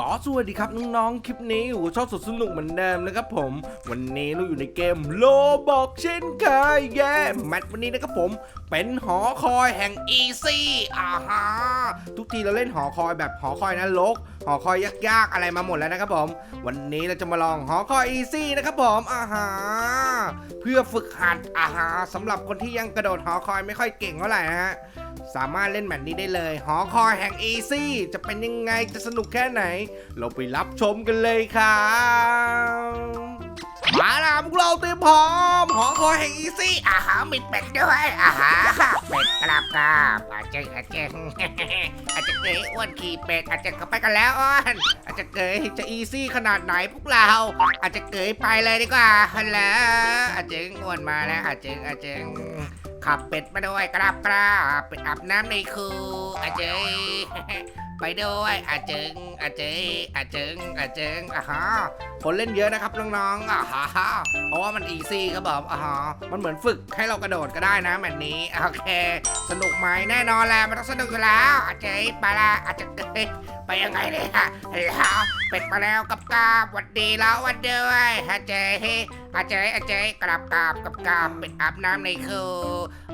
ก็สวัสดีครับน้องๆ คลิปนี้อยู่ชอบสดสนุกเหมือนเดิมนะครับผม วันนี้เราอยู่ในเกมโลบอกเช่นเคยแย่แมตช์วันนี้นะครับผม เป็นหอคอยแห่งอีซี่อ่าฮะทุกทีเราเล่นหอคอยแบบหอคอยนรกหอคอยยากๆอะไรมาหมดแล้วนะครับผม วันนี้เราจะมาลองหอคอยอีซี่นะครับผมอ่าฮะเพื่อฝึกหัดอ่าฮะสำหรับคนที่ยังกระโดดหอคอยไม่ค่อยเก่งเท่าไหร่นะฮะ สามารถเล่นแมตช์นี้ได้เลย หอคอยแห่งอีซี่จะเป็นยังไงจะสนุกแค่ไหน เราไปรับชมกันเลยครับมาแล้วพวกเราเตรียมพร้อม หอคอยแห่งอีซี่อาหารมีเป็ดด้วยอาหารเป็ดกราบกราบอาจจะอาจจะอาจจะเกยอ้วนขี่เป็ดอาจจะเข้าไปกันแล้วอ้วนอาจจะเกยจะอีซี่ขนาดไหนพวกเรา อาจจะเกยไปเลยดีกว่าแล้วอาจจะอ้วนมาแล้วอาจจะอาจจะ ขับเป็ดมาด้วยกราบกราบเป็ดอาบน้ำในคูอาจจะไปด้วยอาจจะอาจจะอาจจะอาจจะอ่าฮะคนเล่นเยอะนะครับน้องๆอะฮะเพราะว่ามันอีซี่ครับผมอะฮะมันเหมือนฝึกให้เรากระโดดก็ได้นะแมตชนี้โอเค สนุกไหมแน่นอนแหละมันต้องสนุกอยู่แล้วอาจจะไปละอาจจย ไปยังไงเนี่ยแล้วเป็ดมาแล้วกับกาบหวัดดีแล้ววันเด้วยอาเจอาเจอาเจกราบกราบกับกาบเป็ดอาบน้ำในคู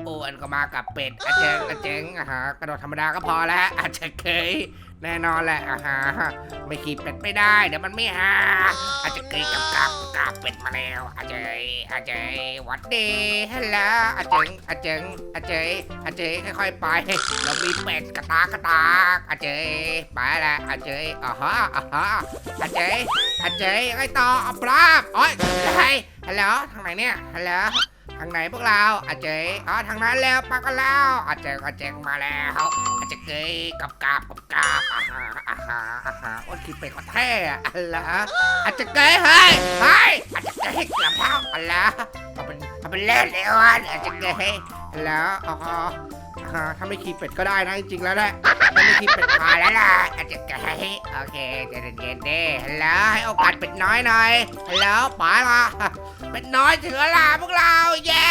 อ้วนก็มากับเป็ดอาเจอาเจงอาหากระโดดธรรมดาก็พอแล้วอาเจะเคย แน่นอนแหละอาหาไม่ขี่เป็ดไม่ได้เดี๋ยวมันไม่หาอาจจะเคยกับกาบกาบเป็ดมาแล้วอาเจอาเจหวัดดีฮัลโหลอาเจงอาเจงอาเจอาเจค่อยๆไปเรามีเป็ดกระตากกระตากอาเจไปละอาเจอ่าฮะอ่าฮะอาเจอาเจยไงต่อเอาปลาบโอ้ยอะไรฮัลโหลทางไหนเนี่ยฮัลโหล ทางไหนพวกเราอาเจอ๋อทางนั้นแล้วปักกันแล้วอาเจอาเจมาแล้วอาเจเกยกับกาบกับกาบอ่าฮะอ่าฮะอ่าฮะโอ้ยคิดเป็ดก็แท้อะอะไรอาเจเกยเฮ้ยเฮ้ยอาเจเกยเกือบแล้วอะไรทำเป็นทำเป็นเล่นเลยอะอาเจเกยแล้วอ๋ออ่าถ้าไม่ขี่เป็ดก็ได้นะจริงๆแล้วแหละถ้าไม่ขี่เป็ดพอแล้วล่ะอาจจะไกลโอเคเดี๋ยวเย็นๆเด้ฮัลโหลให้โอกาสเป็ดน้อยหน่อยฮัลโหลป๋าละ เป็ดน้อยเถึงแล้วล่ะพวกเราเย้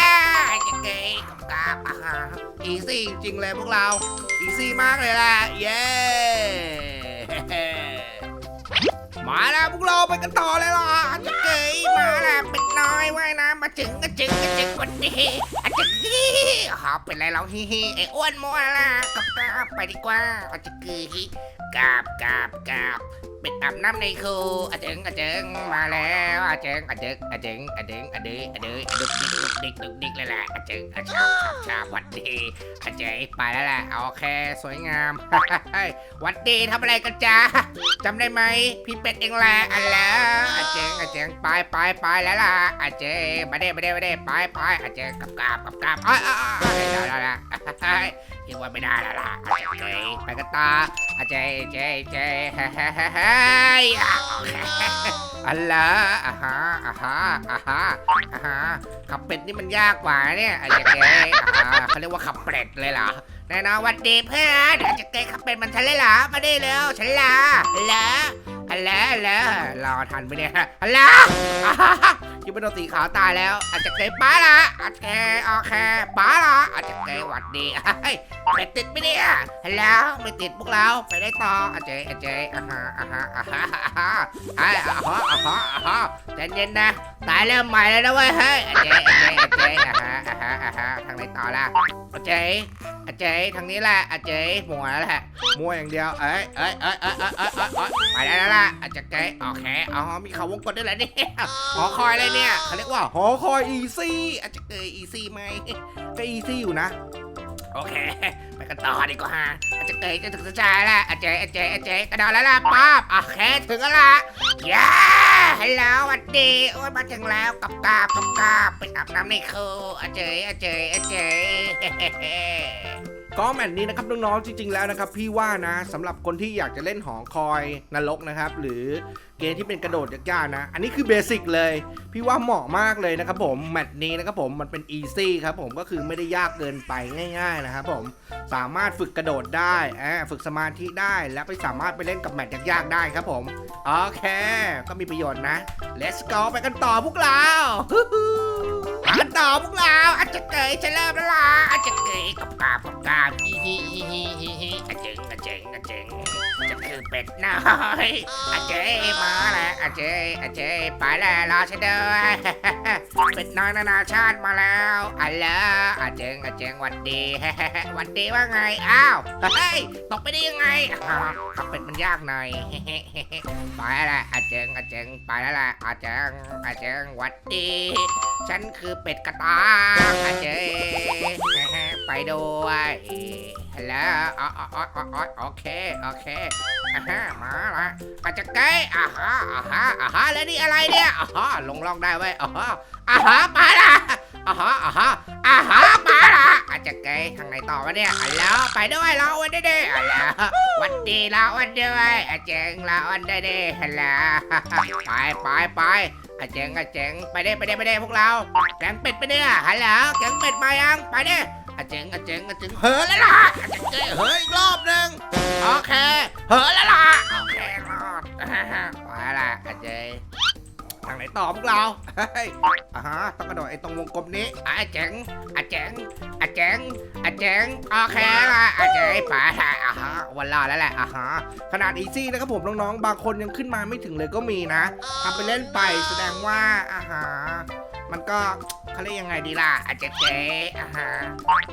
อาจจะไกลกับกาบอ่าฮะอีซี่จริงเลยพวกเรา อีซี่มากเลยแหละเย้มาแล้วพวกเราไปกันต่อเลยล่ะอาจจะไกมาแล้วเป็ดน้อยว่ายน้ำมาถึงก็จึงก็จึงวันนี้อาจจะฮีหอบเป็นไรเราฮีฮีไอ้อ้วนมัวล่ะกับกาไปดีกว่าอาจจะกึยกาบกาบกาบ เป็ดอาบน้ำในคูอาเจิงอาเจิงมาแล้วอาเจิงอาเจิงอาเจิงอาเจิงอาเดยอาเดยอาดุกดิกดุกดิกดุกดิกเลยแหละอาเจิงอาชาบชาบชาบวัดดีอาเจยไปแล้วแหละโอเคสวยงามวัดดีทำอะไรกันจ้าจำได้ไหมพี่เป็ดเองแหละอันแล้วอาเจิงอาเจิงไปไปไปแล้วล่ะอาเจยมาเด้มาเด้มาเด้ไปไปอาเจงกับกาบกับกาบอ้อยอ้อยอ้อยได้แล้วละ คิดว่าไม่ได้แล้วล่ะอาเจยไปกันต่ออาเจเจเจเฮ้เฮ้เฮ้เฮ้ยอะโอเคอันละอ่าฮะอ่าฮะอ่าฮะอ่าฮะขับเป็ดนี่มันยากกว่าเนี่ยอาเจเจอ่าฮะเขาเรียกว่าขับเป็ดเลยเหรอแน่นอนหวันดีเพื่อนอาเจเจขับเป็ดมันฉันเลยเหรอมาได้เร็วฉันละละอั ฮัลโหลรอทันไปเนี่ยฮัละอ่าฮะยูเป็นตัวสีขาวตายแล้ว อาจจะเกยป้าละอาจจะเกยโอเคป้าละอาจจะเกยหวัดดีเฮ้ยเป็ดติดไหมเนี่ยฮัลโหลไม่ติดพวกเราไปได้ต่ออาเจอาเจอ่าฮะอ่าฮะอ่าฮะอ่าฮะอ่าฮะอ่าฮะอ่าฮะใจเย็นนะ ตายเริ่มใหม่แล้วนะเว้ยเฮ้ยอาเจอาเจอาเจอ่าฮะอ่าฮะอ่าฮะทางไหนต่อล่ะอาเจอาเจทางนี้แหละอาเจหัวแล้วแหละมัวอย่างเดียวเอ้ยเอ้ยเอ้ยเอ้ยเอ้ยเอ้ยเอ้ยเอ้ยไปได้แล้วล่ะอาจจะเกยโอเคอ๋อมีเขาวงกดด้วยแหละเนี่ยหอคอยเลยเนี่ยเขาเรียกว่าหอคอยอีซี่อาจจะเกยอีซี่ไหมก็อีซี่อยู่นะ โอเค ไปกันต่อดีกว่าอาจจะเกยจะถึงจะจ่าแล้วอาจจะอาจจะอาจจะกระโดดแล้วล่ะป๊าบโอเคถึงแล้วล่ะย้าฮัลโหลสวัสดีโอ้ยมาถึงแล้วกับกาบกับกาบไปอาบน้ำในคูอาเจอาเจอาเจ ก็แมตช์นี้นะครับน้องๆจริง ๆแล้วนะครับพี่ว่านะสำหรับคนที่อยากจะเล่นหอคอยนรกนะครับ หรือเกมที่เป็นกระโดดยากๆนะ อันนี้คือเบสิกเลย พี่ว่าเหมาะมากเลยนะครับผมแมตช์นี้นะครับผมมันเป็นอีซี่ครับผมก็คือไม่ได้ยากเกินไปง่าย ๆนะครับผมสามารถฝึกกระโดดได้ฝึกสมาธิได้และไปสามารถไปเล่นกับแมตช์ยากๆได้ครับผมโอเค ก็มีประโยชน์นะ let's go ไปกันต่อพวกเรามากันต่อพวกเราอาจจะเกยจะเริ่มแล้วล่ะ กับกาบกับกาบฮิฮิฮิฮิฮิฮิอาเจงอาเจงอาเจงจะคือเป็ดน้อยอาเจมาแล้วอาเจอาเจไปแล้วรอฉันด้วยเป็ดน้อยนานาชาติมาแล้วอัลโหลอาเจงอาเจงหวัดดีหวัดดีว่าไงอ้าวเฮ้ยตกไปได้ยังไงอ้าวกับเป็ดมันยากหน่อยไปแล้วแหละอาเจงอาเจงไปแล้วแหละอาเจงอาเจงหวัดดี ฉันคือเป็ดกระตางอาเจไปด้วยฮัลโหลอ๋ออ๋ออ๋อโอเคโอเคอ่าฮะมาละอาจจะใกล้อ่าฮะอ่าฮะอ่าฮะแล้วนี่อะไรเนี่ยอ่าฮะลงล่องได้ไว้ยอ่าฮะอ่าฮะมาละอ่าฮะอ่าฮะอ่าฮะมาละอาจจะใกล้ทางไหนต่อวะเนี่ยฮัลโหลไปด้วยเราวันเด้ๆฮัลโหลหวันดีเราวันด้วยอาเจงเราวันเด้ๆฮัลโหลไปไปไป อาเจงอาเจงไปเด้ไปเด้ไปเด้พวกเราแกงเป็ดไปเนี่ยฮัลโหลแกงเป็ดมายังไปเด้อาเจ๋งอาเจ๋งอาเจ๋งเฮ้อแล้วล่ะอาเจงเจ้เฮ้ยอีกรอบหนึ่งโอเคเฮ้อแล้วล่ะโอเครอดไปละอาเจง ทางไหนต่อพวกเราเฮ้ยอ่าฮะต้องกระโดดไอ้ตรงวงกลมนี้อ่าเจ๋งอ่าเจ๋งอ่าเจ๋งอ่าเจ๋งโอเคละอ่าเจ๋งไปอ่าฮะวันรอแล้วแหละอ่าฮะขนาดอีซี่นะครับผมน้องๆ บางคนยังขึ้นมาไม่ถึงเลยก็มีนะทำไปเล่นไปแสดงว่าอ่าหามันก็เขาเรียกยังไงดีล่ะอาเจเจอ่าฮะ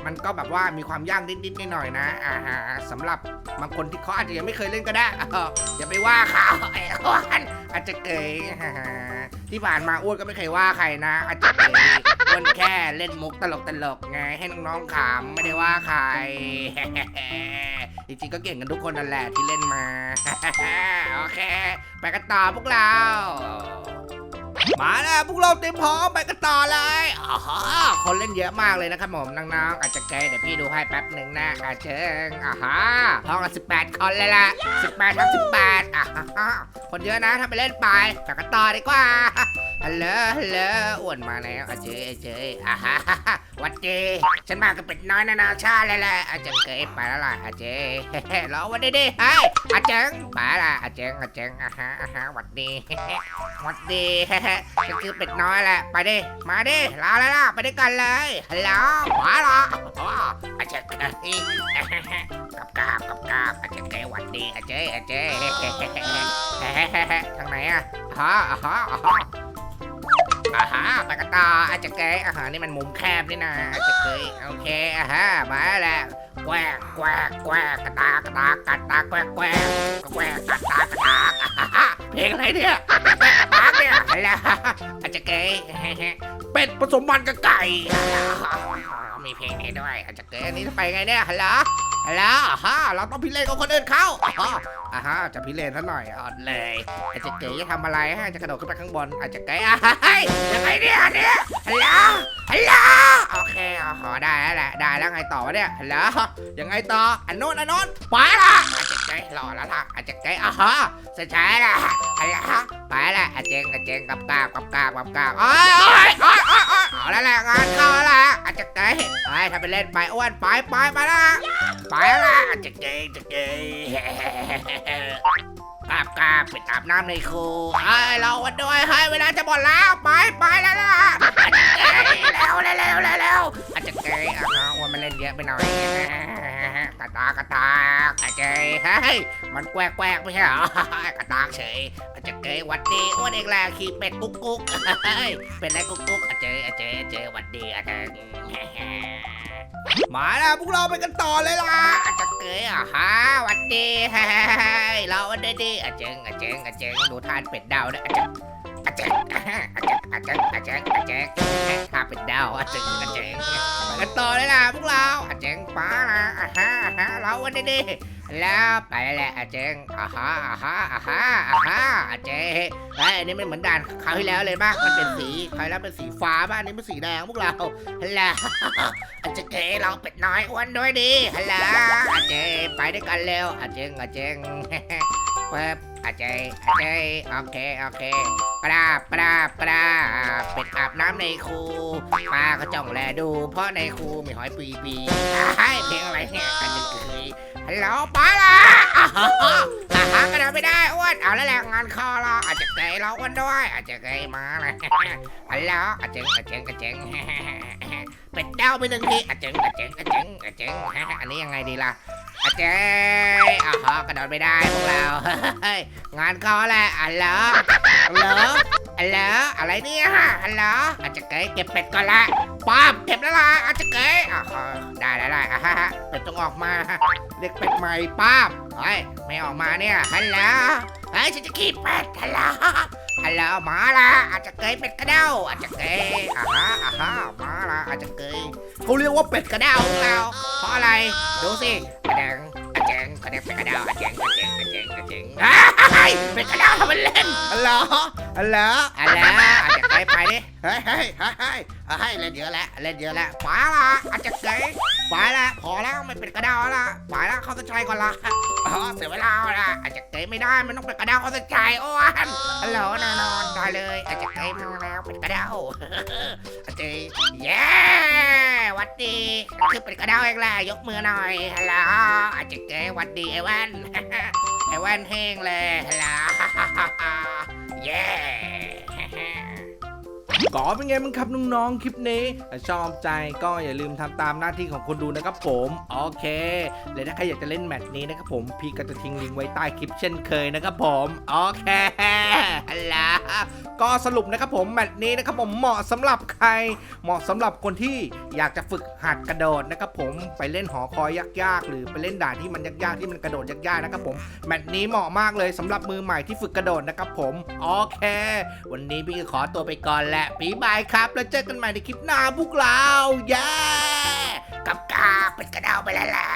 มันก็แบบว่ามีความยากนิดๆหน่อยๆนะอ่าหาสำหรับบางคนที่เขาอาจจะยังไม่เคยเล่นก็ได้อย่าไปว่าเขาไอ้อ้วนอาจจะเกย ที่ผ่านมาอ้วนก็ไม่เคยว่าใครนะ อาจจะเกยอ้วนแค่เล่นมุกตลกๆไงให้น้องๆขำไม่ได้ว่าใคร จริงๆก็เก่งกันทุกคนนั่นแหละที่เล่นมา โอเค ไปกันต่อพวกเรา มาแล้วพวกเราเต็มพร้อมไปกันต่อเลยอ๋อคนเล่นเยอะมากเลยนะครับผมน้องๆอาจจะเกยเดี๋ยวพี่ดูให้แป๊บหนึ่งนะอาเชิงอ๋อฮะห้องละ18คนเลยล่ะ18ทั้ง18อ่าฮะคนเยอะนะถ้าไปเล่นไปไปกันต่อดีกว่า ฮัลโหลฮัลโหลอ้วนมาแล้วอาเจยอาเจยอ่าฮะหวัดดีฉันมากับเป็ดน้อยนานาชาติเลยแหละอาเจงเกยไปแล้วล่ะอาเจยรอวันดีดิเฮ้ยอาเจงไปละอาเจงอาเจงอ่าฮะอ่าฮะหวัดดีหวัดดีเฮ้ยฉันคือเป็ดน้อยแหละไปดิมาดิลาแล้วล่ะไปด้วยกันเลยฮัลโหลมาละอ๋ออาเจเกยกับกาบกับกาบอาเจเกยหวัดดีอาเจอาเจทางไหนอะฮะอ่าฮะอ่าฮะ อ่าฮะไปกันต่ออาจจะเกยอาหารนี่มันมุมแคบนี่นะอาจจะเกยโอเคอ่าฮะมาแล้วแกวกแกวกแกวกกระตากกระตากกระตากแกวกแกวกแกวกกระตากกระตากเพลงอะไรเนี่ยแกวกกระตากเนี่ยอะไรอาจจะเกยเป็ดผสมพันกับไก่มีเพลงนี้ด้วยอาจจะเกยอันนี้จะไปไงเนี่ยฮัลโหล ฮัลโหลอ่าฮะเราต้องพิเรนกับคนอื่นเขาอ๋ออ่าฮะจะพิเรนซะหน่อยอดเลยอาจจะเก๋จะทำอะไรฮะจะกระโดดขึ้นไปข้างบนอาจจะเก๋อะเฮ้ยยังไงเนี่ยเนี่ยฮัลโหลฮัลโหลโอเคอ๋อได้แล้วแหละได้แล้วไงต่อวะเนี่ยฮัลโหลยังไงต่ออันโน้นอันโน้นไปละอาจจะเก๋รอแล้วล่ะอาจจะเก๋อะฮะเสร็จแล้ละฮัลโหลไปละอาเจงอาเจงกับกาบกับกาบกับกาบโอ้ยโอ้ยโอ้ยโอ้ยโอ้ยเอาแล้วแหละงานเข้าแล้วล่ะอาจจะเก๋ไปถ้าไปเล่นไปอ้วนไปไปไปละ ไปละอาจจะเก๋จะเก๋กราบกราบไปอาบน้ำในครูเฮ้ยเราวันด้วยเฮ้ยเวลาจะหมดแล้วไปไปแล้วล่ะเร็วเร็วเร็วเร็วเร็วอาจจะเกยอะฮะวันมันเล่นเยอะไปหน่อยกระตากระตากอาจจะเกยเฮ้ยมันแกวกแกวกไม่ใช่เหรอกระตากเฉยอาจจะเกยวัดดีอ้วนเองแหละขี่เป็ดกุ๊กกุ๊กเฮ้ยเป็นไรกุ๊กกุ๊กอาจจะอาจจะอาจจะวัดดีอาจจะ มาแล้วพวกเราไปกันต่อเลยล่ะอาจจะเกยอะฮะวันดีเฮ้ยเราวันดีดีอาเจงอาเจงอาเจงดูทานเป็ดดาวด้วยอาเจงอาเจงอาเจงอาเจงอาเจงทานเป็ดดาวอาเจงอาเจงไปกันต่อเลยล่ะพวกเราอาเจงป้าละอะฮะฮะเราวันดีดี แล้วไปแหละอาเจงอะฮะอะฮะอะฮะอะฮะอาเจงเฮ้ยอันนี้ไม่เหมือนด่านคราวที่แล้วเลยป่ะมันเป็นสีคราวที่แล้วเป็นสีฟ้าป่ะอันนี้เป็นสีแดงพวกเราแล้วอาจจเกเราเป็ดน้อยอ้วนด้วยดีฮัลโหลอาเจไปด้วยกันเร็วอาเจงอาเจงเปิบอาเจอาเจโอเคโอเคปลาปลาปลาเป็ดอาบน้ำในคูปลาก็จ้องแลดู เพราะในคูมีหอยปีปีให้เพลงอะไรเนี่ยอาจจเกย ฮัลโหลปลาละอ่าฮ่าฮหากระโดดไม่ได้อ้วนเอาแล้วแหละงานคอเราอาจจะเกยเราอ้วนด้วย อาจจะเกยมาเลยฮัลโหลอาจจะอาจจะอาจจะเป็ดเด้าไปหนึ่งทีอาจจะอาจจะอาจจะอาจจะอันนี้ยังไงดีล่ะอาจจะอ่าฮะกระโดดไม่ได้พวกเรา งานคอแหละฮัลโหลฮัลโหลฮัลโหลอะไรเนี่ยฮัลโหลอาจจะเกยเก็บเป็ดก่อนละ ป๊าบเก็บแล้วล่ะอาจจะเกยอ่าฮะได้ได้ได้อ่าฮะเป็ดต้องออกมาเรียกเป็ดใหม่ป้าบเฮ้ยไม่ออกมาเนี่ยฮัลโหลเฮ้ยฉันจะขี่เป็ดฮัลโหลฮัลโหลมาละอาจจะเกยเป็ดกระเด้าอาจจะเกยอ่าฮะอ่าฮะมาละอาจจะเกยเขาเรียกว่าเป็ดกระเด้าของเราเพราะอะไรดูสิกระเดงกระเจงกระเดงเป็ดกระเด้าอาเจงกระเจงกระเจงกระเจงเฮ้ยเป็ดกระเด้าทำมันเล่นฮัลโหลฮัลโหลฮัลโหลอาจจะเกย ไปดิเฮ้ยเฮ้ยเฮ้ยเฮ้ยเฮ้ยเล่นเยอะแล้วเล่นเยอะแล้วไปละอาจจะเกยไปละพอแล้วไม่เป็นกระดาวละไปละเขาเส้นชัยก่อนละอ๋อเสียเวลาละอาจจะเกยไม่ได้มันต้องเป็นกระดาวเขาเส้นชัยโอ้วันฮัลโหลแน่นอนได้เลยอาจจะเกยมาแล้วเป็นกระดาวอาจจะเย้วัดดีคือเป็นกระดาวเองแหละยกมือหน่อยฮัลโหลอาจจะเกยวัดดีไอ้ว่นไอ้ว่นเฮงเลยฮัลโหลเย้ ก็เป็นไงบ้างครับน้องๆคลิปนี้ถ้าชอบใจก็อย่าลืมทำตามหน้าที่ของคนดูนะครับผมโอเคและถ้าใครอยากจะเล่นแมตช์นี้นะครับผมพี่ก็จะทิ้งลิงก์ไว้ใต้คลิปเช่นเคยนะครับผมโอเคฮัลโหล ก็สรุปนะครับผมแมตช์นี้นะครับผมเหมาะสำหรับใคร เหมาะสำหรับคนที่อยากจะฝึกหัดกระโดดนะครับผมไปเล่นหอคอยยากๆ หรือไปเล่นด่านที่มันยากๆที่มันกระโดดยากๆนะครับผมแมตช์นี้เหมาะมากเลยสำหรับมือใหม่ที่ฝึกกระโดดนะครับผมโอเค วันนี้พี่ก็ขอตัวไปก่อนแหละปีบายครับ แล้วเจอกันใหม่ในคลิปหน้าพวกเราเย้กับกาเป็นกระดาวไปแล้ว